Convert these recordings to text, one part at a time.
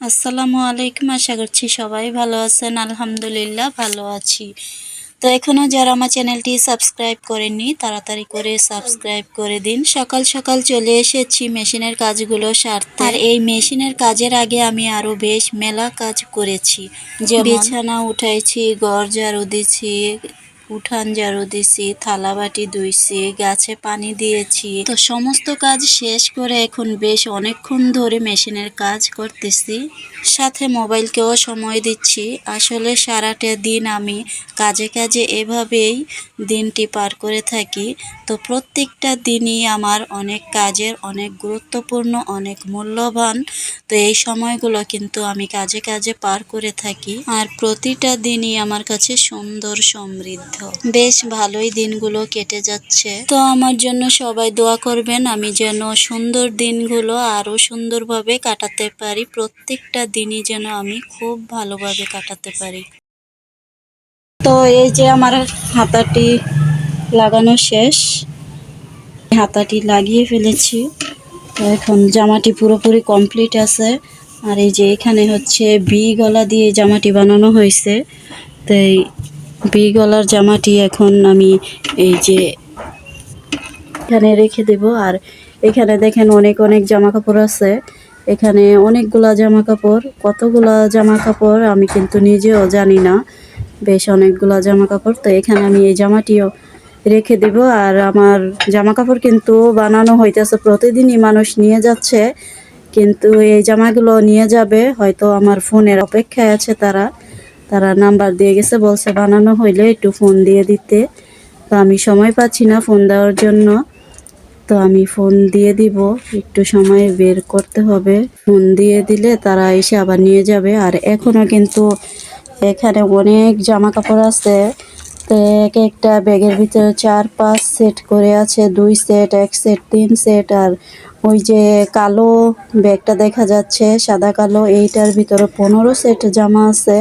আসসালামু আলাইকুম আশা করছি সবাই ভালো আছেন। আলহামদুলিল্লাহ ভালো আছি। তো এখনও যারা আমার চ্যানেলটি সাবস্ক্রাইব করেননি তাড়াতাড়ি করে সাবস্ক্রাইব করে দিন। সকাল সকাল চলে এসেছি মেশিনের কাজগুলো সারতে। আর এই মেশিনের কাজের আগে আমি আরও বেশ মেলা কাজ করেছি। যে বিছানা উঠাইছি ঘর ঝাড়ু দিছি উঠান ঝাড়ু দিছি, থালা বাটি ধুইছি, গাছে পানি দিয়েছি। তো সমস্ত কাজ শেষ করে এখন বেশ অনেকক্ষণ ধরে মেশিনের কাজ করতেছি। সাথে মোবাইলকেও সময় দিচ্ছি। আসলে সারাটা দিন আমি কাজে কাজে এভাবেই দিনটি পার করে থাকি। তো প্রত্যেকটা দিনই আমার অনেক কাজের অনেক গুরুত্বপূর্ণ, অনেক মূল্যবান। তো এই সময়গুলো কিন্তু আমি কাজে কাজে পার করে থাকি। আর প্রতিটা দিনই আমার কাছে সুন্দর সমৃদ্ধ। বেশ ভালোই দিনগুলো কেটে যাচ্ছে। তো আমার জন্য সবাই দোয়া করবেন, আমি যেন সুন্দর দিনগুলো আরও সুন্দরভাবে কাটাতে পারি। প্রত্যেকটা দিনই যেন আমি খুব ভালোভাবে কাটাতে পারি। তো এই যে আমার হাতাটি লাগানো শেষ। হাতাটি লাগিয়ে ফেলেছি। এখন জামাটি পুরোপুরি কমপ্লিট আছে। আর এই যে এখানে হচ্ছে বি গলা দিয়ে জামাটি বানানো হয়েছে। তো বি গলার জামাটি এখন আমি এই যে এখানে রেখে দেব। আর এখানে দেখেন অনেক অনেক জামা কাপড় আছে। এখানে অনেকগুলা জামা কাপড় কতগুলা জামা কাপড় আমি কিন্তু নিজেও জানি না। বেশ অনেকগুলা জামা কাপড় তো এখানে আমি এই জামাটিও রেখে দেব। আর আমার জামা কাপড় কিন্তু বানানো হইতেছে, প্রতিদিনই মানুষ নিয়ে যাচ্ছে। কিন্তু এই জামাগুলো নিয়ে যাবে, হয়তো আমার ফোনের অপেক্ষায় আছে তারা। তারা নাম্বার দিয়ে গেছে, বলছে বানানো হইলে একটু ফোন দিয়ে দিতে। তো আমি সময় পাচ্ছি না ফোন দেওয়ার জন্য। তো আমি ফোন দিয়ে দিব, একটু সময় বের করতে হবে। ফোন দিয়ে দিলে তারা এসে আবার নিয়ে যাবে। আর এখনও কিন্তু এখানে অনেক জামা কাপড় আছে। তো এক একটা ব্যাগের ভিতরে চার, পাঁচ সেট করে আছে, দুই সেট এক সেট তিন সেট আর ওই যে কালো ব্যাগটা দেখা যাচ্ছে, সাদা কালো, এইটার ভিতরে পনেরো সেট জামা আছে।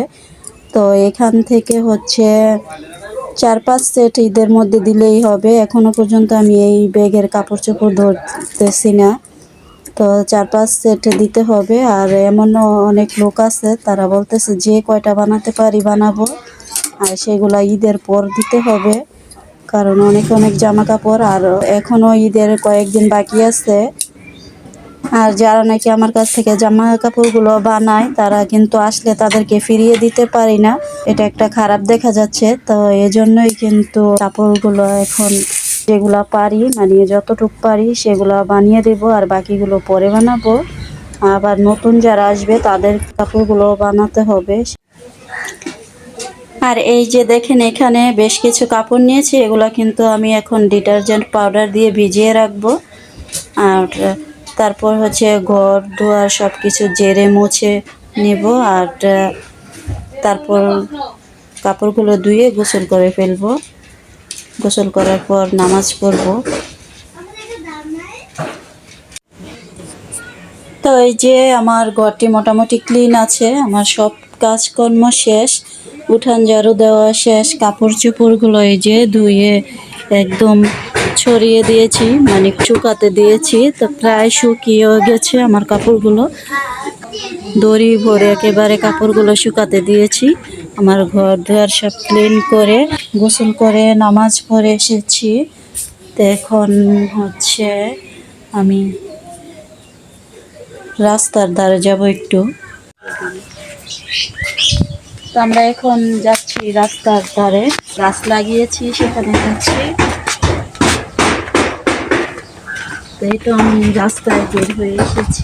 তো এখান থেকে হচ্ছে চার পাঁচ সেট ঈদের মধ্যে দিলেই হবে। এখনও পর্যন্ত আমি এই ব্যাগের কাপড় চোপড় ধরতেছি না। তো চার পাঁচ সেট দিতে হবে। আর এমনও অনেক লোক আছে, তারা বলতেছে যে কয়টা বানাতে পারি বানাবো। আর সেগুলা ঈদের পর দিতে হবে। কারণ অনেক অনেক জামা কাপড় আর এখনও ঈদের কয়েকদিন বাকি আছে। আর যারা নাকি আমার কাছ থেকে জামা কাপড়গুলো বানায়, তারা কিন্তু আসলে তাদেরকে ফিরিয়ে দিতে পারি না। এটা একটা খারাপ দেখা যাচ্ছে। তো এজন্যই কিন্তু কাপড়গুলো এখন যেগুলা পারি মানে যতটুক পারি সেগুলো বানিয়ে দেব আর বাকিগুলো পরে বানাবো। আবার নতুন যারা আসবে, তাদের কাপড়গুলো বানাতে হবে। আর এই যে দেখেন এখানে বেশ কিছু কাপড় নিয়েছি, এগুলো কিন্তু আমি এখন ডিটারজেন্ট পাউডার দিয়ে ভিজিয়ে রাখব। আর তারপর হচ্ছে ঘর, দুয়ার সব কিছু জেরে মুছে নেব আর তারপর কাপড়গুলো ধুয়ে গোসল করে ফেলব। গোসল করার পর নামাজ পড়ব। তো এই যে আমার ঘরটি মোটামুটি ক্লিন আছে, আমার সব কাজকর্ম শেষ উঠান ঝাড়ু দেওয়া শেষ কাপড় চোপড়গুলো এই যে ধুয়ে একদম ছড়িয়ে দিয়েছি মানে শুকাতে দিয়েছি। তো প্রায় শুকিয়ে গেছে আমার কাপড়গুলো। দড়ি ভরে একেবারে কাপড়গুলো শুকাতে দিয়েছি। আমার ঘর দুয়ার সব ক্লিন করে, গোসল করে, নামাজ পড়ে এসেছি। তো এখন হচ্ছে আমি রাস্তার ধারে যাব একটু। তো আমরা এখন যাচ্ছি রাস্তার ধারে। গাছ লাগিয়েছি, সেখানে যাচ্ছি। তো এই তো আমি রাস্তায় বের হয়ে এসেছি।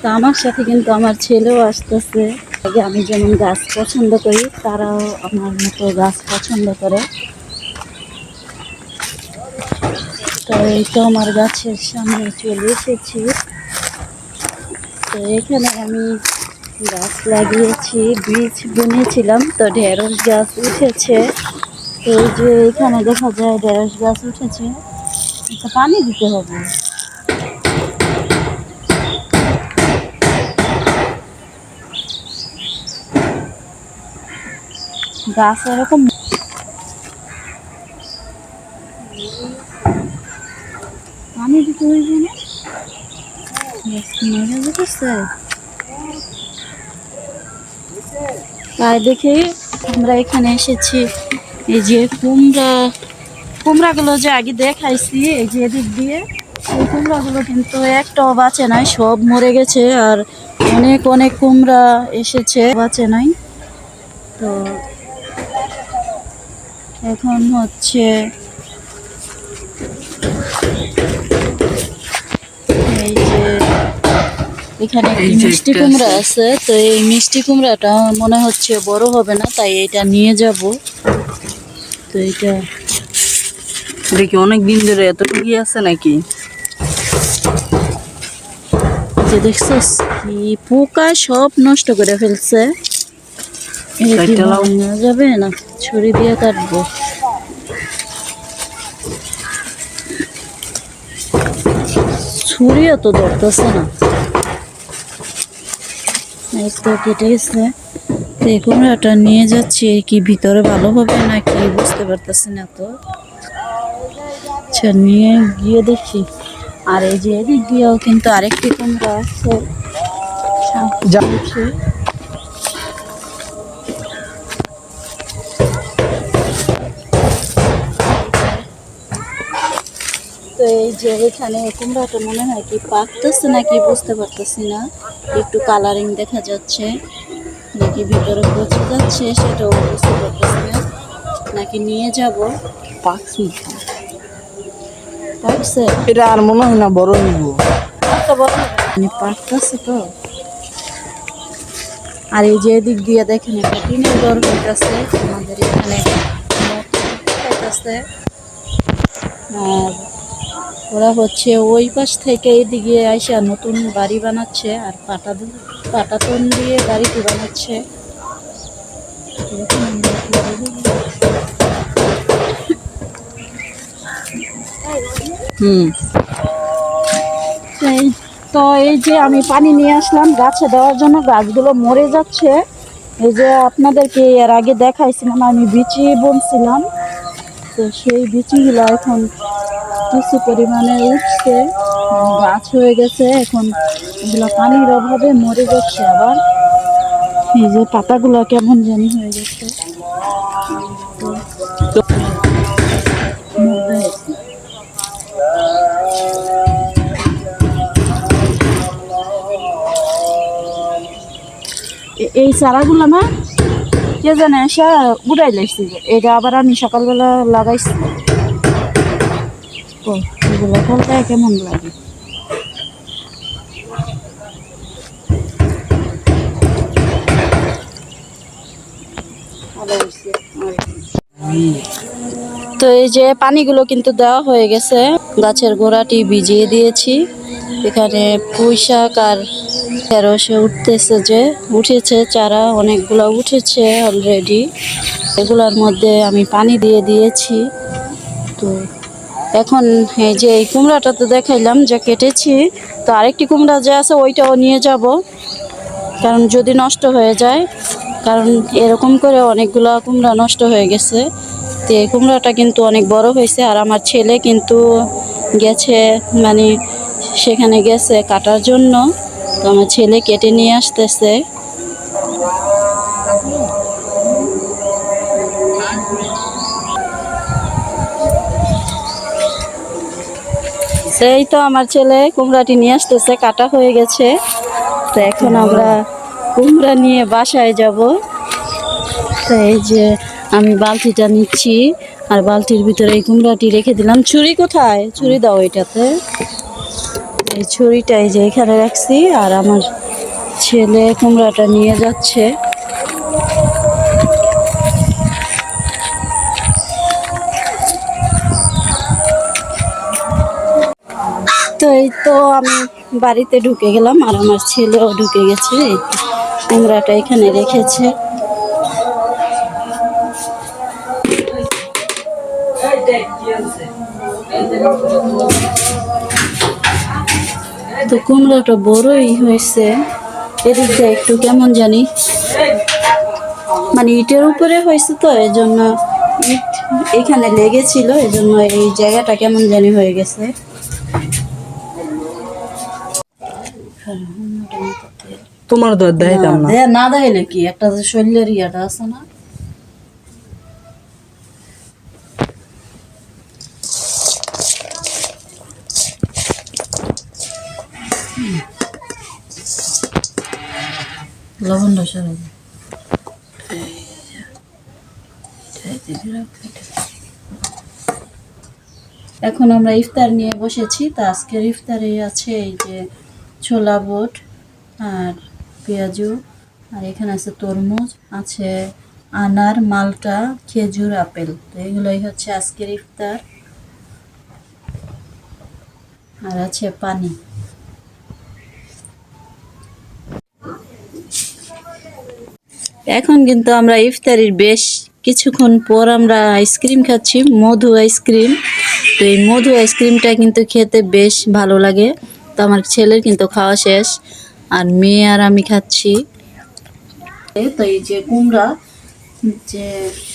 তো আমার সাথে কিন্তু আমার ছেলেও আসতেছে। আগে আমি যেমন গাছ পছন্দ করি, তারাও আমার মতো গাছ পছন্দ করে। তো এই তো আমার গাছের সামনে চলে এসেছি। তো এখানে আমি গাছ লাগিয়েছি, বীজ বুনিয়েছিলাম তো ঢেঁড়স গাছ উঠেছে। এই যে এখানে দেখা যায় ঢেঁড়স গাছ উঠেছে এটা পানি দিতে হবে। গাছ এরকম পানি দিতে হইবে না? তাই দেখে আমরা এখানে এসেছি। এই যে কুমড়া কুমড়াগুলো যে আগে দেখাইছি এই যে এদিক দিয়ে এই কুমড়াগুলো কিন্তু একটাও বাঁচে নাই সব মরে গেছে আর অনেক অনেক কুমড়া এসেছে বাঁচে নাই তো এখন হচ্ছে এই যে এখানে একটি মিষ্টি কুমড়া। আছে তো এই মিষ্টি কুমড়াটা মনে হচ্ছে বড় হবে না তাই এটা নিয়ে যাব তো এটা দেখি অনেক দিন ধরে এতটুকু আছে নাকি? যে দেখছিস কি পোকা সব নষ্ট করে ফেলছে। যাবে না ছুরি দিয়ে কাটবো। ছুরি তো ধরতেছে না। এই তো কেটে গেছে। তো এই কুমড়াটা নিয়ে যাচ্ছি। কি ভিতরে ভালো হবে না কি বুঝতে পারতেছি না তো। আচ্ছা নিয়ে গিয়ে দেখি। আর এই যে এদিক দিয়েও কিন্তু আরেকটি কুমড়া আছে। তো এই যে এখানে কুমড়াটা মনে হয় কি পাকতেছে নাকি বুঝতে পারতেছি না। একটু কালারিং দেখা যাচ্ছে। নাকি ভিতরে পচে যাচ্ছে সেটাও বুঝতে পারতেছি না। নাকি নিয়ে যাব? পাখি পাকছে এটা আর মনে হয় না বড় নিব। মানে তো আর এই যে এদিক দিয়ে দেখেন একটা টিনের ঘর হইতেছে আমাদের এখানে আর ওরা হচ্ছে ওই পাশ থেকে এইদিকে আইসা নতুন বাড়ি বানাচ্ছে আর পাটা পাটাতন দিয়ে বাড়িটি বানাচ্ছে? হুম। তো এই যে আমি পানি নিয়ে আসলাম, গাছে দেওয়ার জন্য গাছগুলো মরে যাচ্ছে। এই যে আপনাদেরকে এর আগে দেখাইছিলাম, আমি বিচি বুনছিলাম। তো সেই বিচিগুলো এখন কিছু পরিমাণে উঠছে গাছ হয়ে গেছে, এখন এগুলো পানির অভাবে মরে যাচ্ছে আবার। এই যে পাতাগুলো কেমন জানি হয়ে গেছে। এই চারাগুলো না, কে জানে, এসে উড়াই লাইছি। এটা আবার আমি সকালবেলা লাগাইছি। এগুলো কেমন লাগে। তো এই যে পানিগুলো কিন্তু দেওয়া হয়ে গেছে, গাছের গোড়াটি ভিজিয়ে দিয়েছি। এখানে পুঁই শাক আর ঢেঁড়সে উঠতেছে যে, উঠেছে, চারা অনেকগুলো উঠেছে অলরেডি এগুলোর মধ্যে আমি পানি দিয়ে দিয়েছি। তো এখন এই যে এই কুমড়াটা তো দেখাইলাম, যে কেটেছি, তো আরেকটি কুমড়া যে আছে, ওইটাও নিয়ে যাব। কারণ যদি নষ্ট হয়ে যায়, কারণ এরকম করে অনেকগুলো কুমড়া নষ্ট হয়ে গেছে। তো এই কুমড়াটা কিন্তু অনেক বড় হয়েছে, আর আমার ছেলে কিন্তু গেছে মানে সেখানে গেছে কাটার জন্য। তো আমার ছেলে কেটে নিয়ে আসতেছে। সেই তো আমার ছেলে কুমড়াটি নিয়ে আসতেছে, কাটা হয়ে গেছে। তো এখন আমরা কুমড়া নিয়ে বাসায় যাব। তো এই যে আমি বালতিটা নিচ্ছি, আর বালতির ভিতরে এই কুমড়াটি রেখে দিলাম। ছুরি কোথায়? ছুরি দাও এটাতে। এই ছুরিটা এই যে এখানে রাখছি, আর আমার ছেলে কুমড়াটা নিয়ে যাচ্ছে। তো এই তো আমি বাড়িতে ঢুকে গেলাম আর আমার ছেলেও ঢুকে গেছে, এই এখানে রেখেছে। তো কুমড়াটা বড়ই হয়েছে। এদিক দিয়ে একটু কেমন জানি। মানে ইটের উপরে হয়েছে তো এই জন্য ইট এখানে লেগেছিল এই জন্য এই জায়গাটা কেমন জানি হয়ে গেছে। তোমার তো দেখাইতাম না। না দেখাইলে কি? একটা যে শরীরের ইয়াটা আছে না? এখন আমরা ইফতার নিয়ে বসেছি, তা আজকের ইফতারে আছে এই যে ছোলা বুট আর পেঁয়াজু, আর এখানে আছে তরমুজ, আছে আনার, মালটা, খেজুর, আপেল। তো এগুলোই হচ্ছে আজকের ইফতার। আর আছে পানি। এখন কিন্তু আমরা ইফতারির বেশ কিছুক্ষণ পর আমরা আইসক্রিম খাচ্ছি, মধু আইসক্রিম। তো এই মধু আইসক্রিমটা কিন্তু খেতে বেশ ভালো লাগে। তো আমার ছেলের কিন্তু খাওয়া শেষ আর মেয়ে আর আমি খাচ্ছি। তো এই যে কুমড়া যে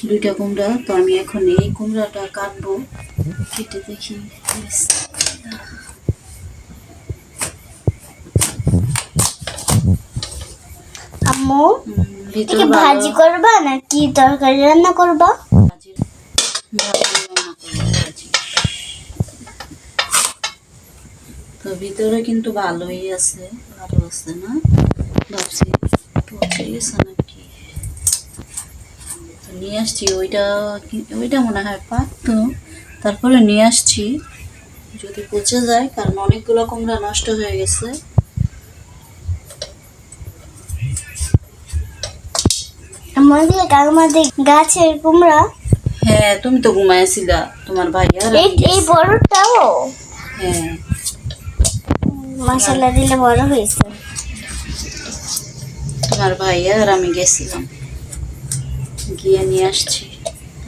দুইটা কুমড়া তো আমি এখন এই কুমড়াটা কাটবো। কেটে দেখি। আম্মু ভাজি করবা নাকি তরকারি রান্না করবা? ভাজি ভাজি রান্না করব, ভাজি। তো ভিতরে কিন্তু ভালোই আছে ভালো আছে না? ভাবছি পচে গেছে নাকি? তো নিয়ে আসছি ওইটা ওইটা মনে হয় পাকতো তারপরে নিয়ে আসছি যদি পচে যায় কারণ অনেকগুলো কুমড়া নষ্ট হয়ে গেছে। আমাদের আমাদের গাছের কুমড়া। হ্যাঁ তুমি তো ঘুমাইছিলা তোমার ভাইয়া এই। বড়টাও? হ্যাঁ। মশলা দিলে বড় হয়েছে। তোমার ভাইয়া আর আমি গেছিলাম। গিয়ে নিয়ে আসছি।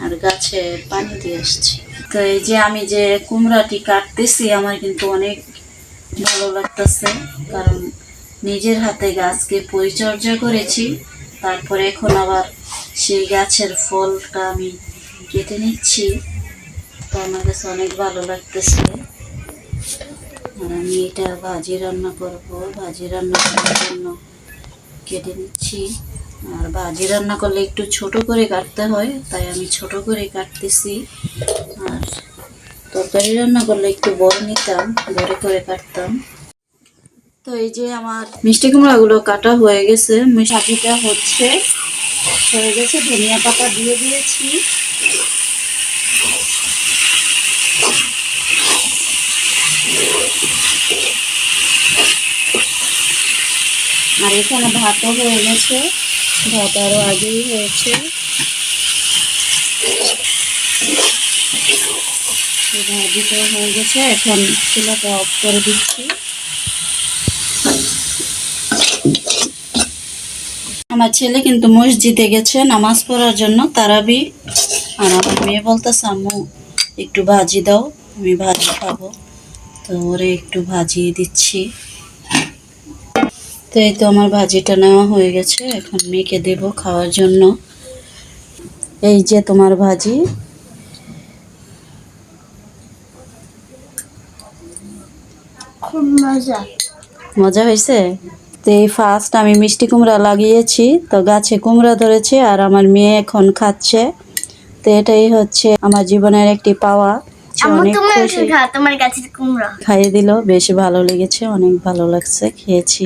আর গাছে পানি দিয়ে আসছি। তো এই যে আমি যে কুমড়াটি কাটতেছি, আমার কিন্তু অনেক ভালো লাগতেছে। কারণ নিজের হাতে গাছকে পরিচর্যা করেছি। তারপরে এখন আবার সেই গাছের ফলটা আমি কেটে নিচ্ছি। তো আমার কাছে অনেক ভালো লাগতেছে। আর আমি এটা ভাজি রান্না করব। ভাজি রান্না করার জন্য কেটে নিচ্ছি। আর ভাজি রান্না করলে একটু ছোট করে কাটতে হয়, তাই আমি ছোট করে কাটতেছি। আর তরকারি রান্না করলে একটু বড় নিতাম, বড় করে কাটতাম। তো এই যে আমার মিষ্টি কুমড়াগুলো কাটা হয়ে গেছে ভাজিটা হচ্ছে, হয়ে গেছে, ধনিয়া পাতা দিয়ে দিয়েছি। আর এখানে ভাতও হয়ে গেছে। ভাত আরও আগেই হয়েছে। ভাজিটাও হয়ে গেছে, এখন চুলাটা অফ করে দিচ্ছি। আমার ছেলে কিন্তু মসজিদে গেছে নামাজ পড়ার জন্য, তারাবি। আর আমার মেয়ে বলতেছে, আম্মু, একটু ভাজি দাও, আমি ভাজি খাব। তো ওরে একটু ভাজিয়ে দিচ্ছি। তো এই তো আমার ভাজিটা নেওয়া হয়ে গেছে। এখন মেয়েকে দেব খাওয়ার জন্য। এই যে তোমার ভাজি। খুব মজা। মজা হয়েছে? তো এই ফার্স্ট আমি মিষ্টি কুমড়া লাগিয়েছি তো গাছে কুমড়া ধরেছে আর আমার মেয়ে এখন খাচ্ছে। তো এটাই হচ্ছে আমার জীবনের একটি পাওয়া। অনেক খুশি। তোমার গাছের কুমড়া। খাইয়ে দিল বেশ ভালো লেগেছে অনেক ভালো লাগছে খেয়েছি।